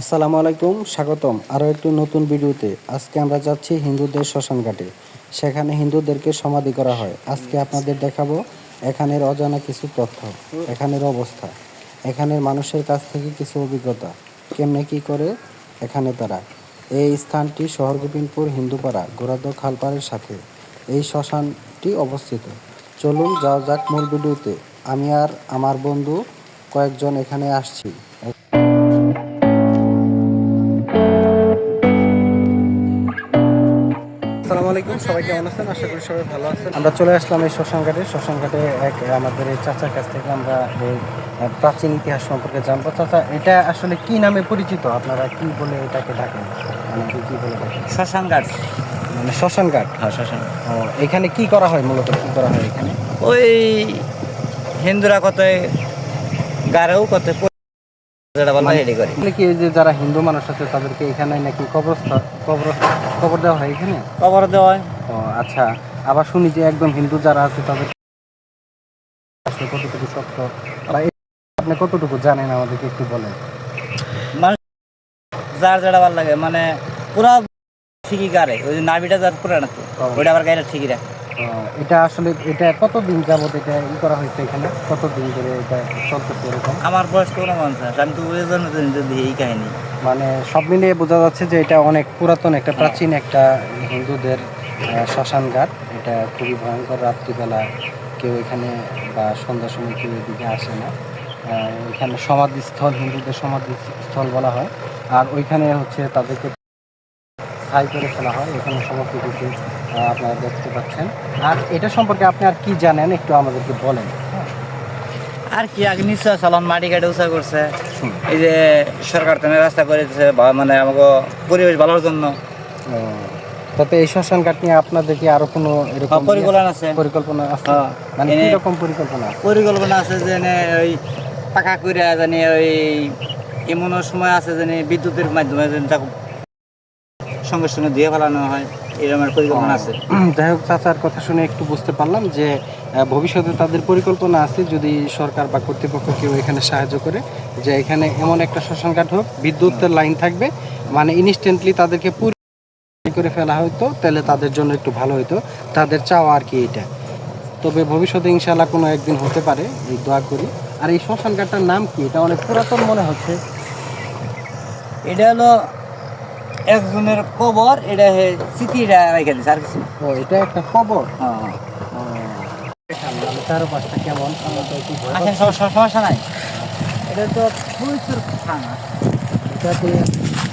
আসসালামু আলাইকুম, স্বাগতম আরও একটি নতুন ভিডিওতে। আজকে আমরা যাচ্ছি হিন্দুদের শ্মশান ঘাটে সেখানে হিন্দুদেরকে সমাধি করা হয়। আজকে আপনাদের দেখাবো এখানের অজানা কিছু তথ্য, এখানের অবস্থা, এখানের মানুষের কাছ থেকে কিছু অভিজ্ঞতা, কেমনে কি করে এখানে তারা। এই স্থানটি শহর গোবিন্দপুর হিন্দুপাড়া গোরাদ খালপাড়ের সাথে। এই শ্মশানটি অবস্থিত। চলুন যাও যাক মূল ভিডিওতে। আমি আর আমার বন্ধু কয়েকজন এখানে আসছি। আসসালামু আলাইকুম সবাই কেমন আছেন? আশা করি সবাই ভালো আছেন। আমরা চলে আসলাম এই শ্মশান ঘাটে। শ্মশান ঘাটে এক আমাদের এই চাচার কাছ থেকে আমরা এই প্রাচীন ইতিহাস সম্পর্কে জানব। চাচা এটা আসলে কি নামে পরিচিত? আপনারা কি বলে এটাকে ডাকেন? মানে কি বলে ডাকেন? শ্মশান ঘাট। মানে শ্মশান ঘাট? হ্যাঁ শ্মশান ও এখানে কি করা হয় মূলত? কি করা হয় এখানে? ওই হিন্দুরা কত গারেও কত যেটা বলা রেডি করে। কি যে যারা হিন্দু মানুষ আছে তাদেরকে এখানে নাকি কবরস্থ কবর কবর দেওয়া হয় এখানে? কবর দেওয়া হয়। ও আচ্ছা। আবার শুনি যে একদম হিন্দু যারা আছে তাদের আসলে কতটুকু শক্ত? বা আপনি কতটুকু জানেন আমাদেরকে একটু বলেন। মানুষ যার যেটা ভালো লাগে মানে পুরা ঠিকই গারে ওই যে নাভিটা যার পুরানা তো। ওইটা আবার গাড়িটা ঠিকই রাখে। এটা আসলে এটা কতদিন যাবত এটা ই করা হয়েছে এখানে? কতদিন ধরে এটা চলতেছে এরকম? আমার বয়স তো উনপঞ্চাশ আমি তো জন্য যদি এই কাহিনী। মানে সব মিলিয়ে বোঝা যাচ্ছে যে এটা অনেক পুরাতন একটা প্রাচীন একটা হিন্দুদের আহ, শ্মশান ঘাট এটা খুবই ভয়ঙ্কর রাত্রিবেলা কেউ এখানে বা সন্ধ্যার সময় কেউ এদিকে আসে না। এখানে সমাধিস্থল হিন্দুদের সমাধিস্থল বলা হয়। আর ওইখানে হচ্ছে তাদেরকে ছাই করে ফেলা হয় এখানে সমস্ত কিছু আপনারা দেখতে পাচ্ছেন। আর এটা সম্পর্কে আপনি আর কি জানেন একটু আমাদেরকে বলেন। আর কি আগে নিশ্চয় চালান মাটি কাটে উঁচা করছে। এই যে সরকার তো রাস্তা করে দিচ্ছে মানে আমাকে পরিবেশ ভালোর জন্য। তাতে এই শ্মশান ঘাট নিয়ে আপনাদের কি আরও কোনো এরকম হ্যাঁ, পরিকল্পনা আছে। পরিকল্পনা আছে? হ্যাঁ, মানে কি রকম পরিকল্পনা পরিকল্পনা আছে যে ওই পাকা করে জানি ওই এমন সময় আছে জানি বিদ্যুতের মাধ্যমে যেন তাকে সঙ্গে সঙ্গে দিয়ে ফেলানো হয় এরকম একটা পরিকল্পনা আছে। যাই হোক চাচার কথা শুনে একটু বুঝতে পারলাম যে ভবিষ্যতে তাদের পরিকল্পনা আছে যদি সরকার বা কর্তৃপক্ষ কেউ এখানে সাহায্য করে যে এখানে এমন একটা শ্মশান ঘাট হোক বিদ্যুতের লাইন থাকবে মানে ইনস্ট্যান্টলি তাদেরকে পুরো করে ফেলা হতো তাহলে তাদের জন্য একটু ভালো হতো তাদের চাওয়া আর কি এটা তবে ভবিষ্যতে ইনশাল্লাহ কোনো একদিন হতে পারে এই দোয়া করি। আর এই শ্মশান ঘাটটার নাম কি? এটা অনেক পুরাতন মনে হচ্ছে। এটা হলো একজনের কবর এটা রেখে দিচ্ছে আর কিছু ও এটা একটা হ্যাঁ পাঁচটা কেমন সব সমস্যা নাই? এটা তো প্রচুর খানা এটাতে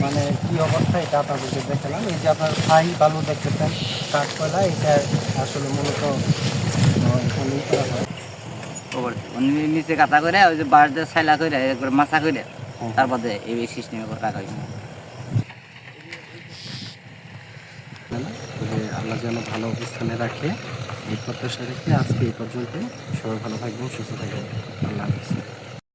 মানে কি অবস্থা এটা আপনাদেরকে দেখালাম। এই যে আপনার ছাই বালু দেখতেছেন কাঠকয়লা এটা আসলে মূলত আহ, এখানেই করা হয়। নিচে কাটা করে ওই যে বাড়িতে ছাইলা করে একবার মাথা করে হুম। তারপরে এই সিস্টেমে রাখা হয়েছে তবে আল্লাহ যেন ভালো অবস্থানে রাখে। এই প্রত্যাশা রেখে আজকে এই পর্যন্ত সবাই ভালো থাকবেন, সুস্থ থাকবেন। আল্লাহ হাফিজ।